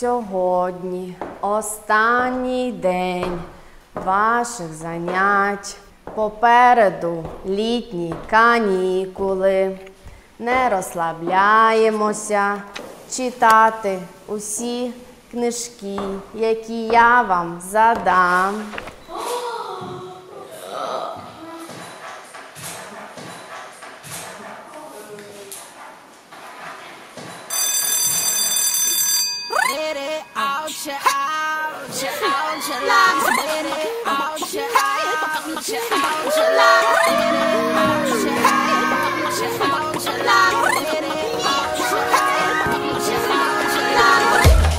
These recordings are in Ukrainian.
Сьогодні останній день ваших занять. Попереду літні канікули. Не розслабляємося читати усі книжки, які я вам задам.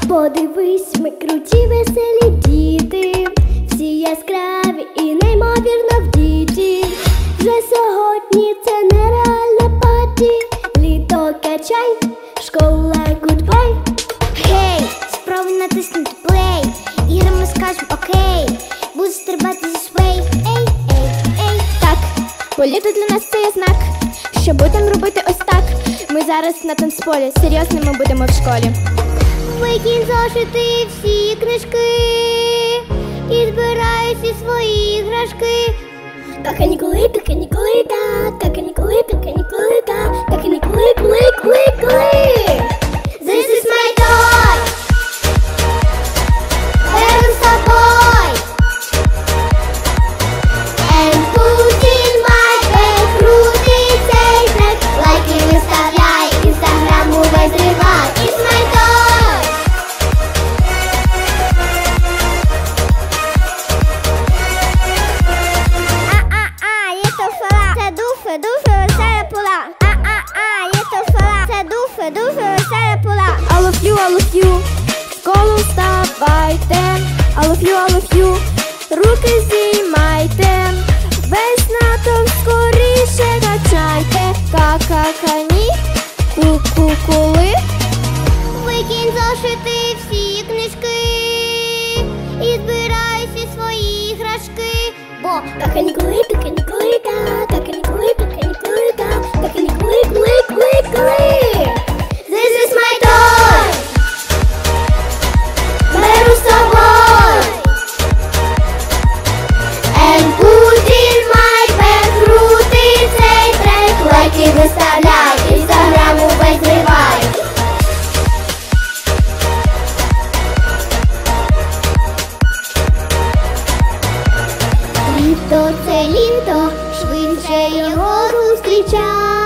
Подивись, ми круті, веселі діти, всі яскраві і неймовірно вдіті. Вже сьогодні це нереальне паті. Літо качай, школа Ігри окей. Буду стрибати зі свей. Ей, ей, ей. Так, бо для нас це є знак. Що будемо робити ось так? Ми зараз на танцполі, серйозними будемо в школі. Викинь зошити всі книжки. І збирай всі свої іграшки. Та канікули, та канікули, та, та канікули, та канікули, вставайте. I love you, I love you. Руки зіймайте. Весь натовп скоріше качайте. Ка-ка-кані, ку-ку-кули. Викинь зошити всі книжки і збирай всі свої іграшки. Бо Та канікули, та канікули, та, та канікули, виставляй, інстаграм увесь зривай Літо це літо, швидше його зустрічай.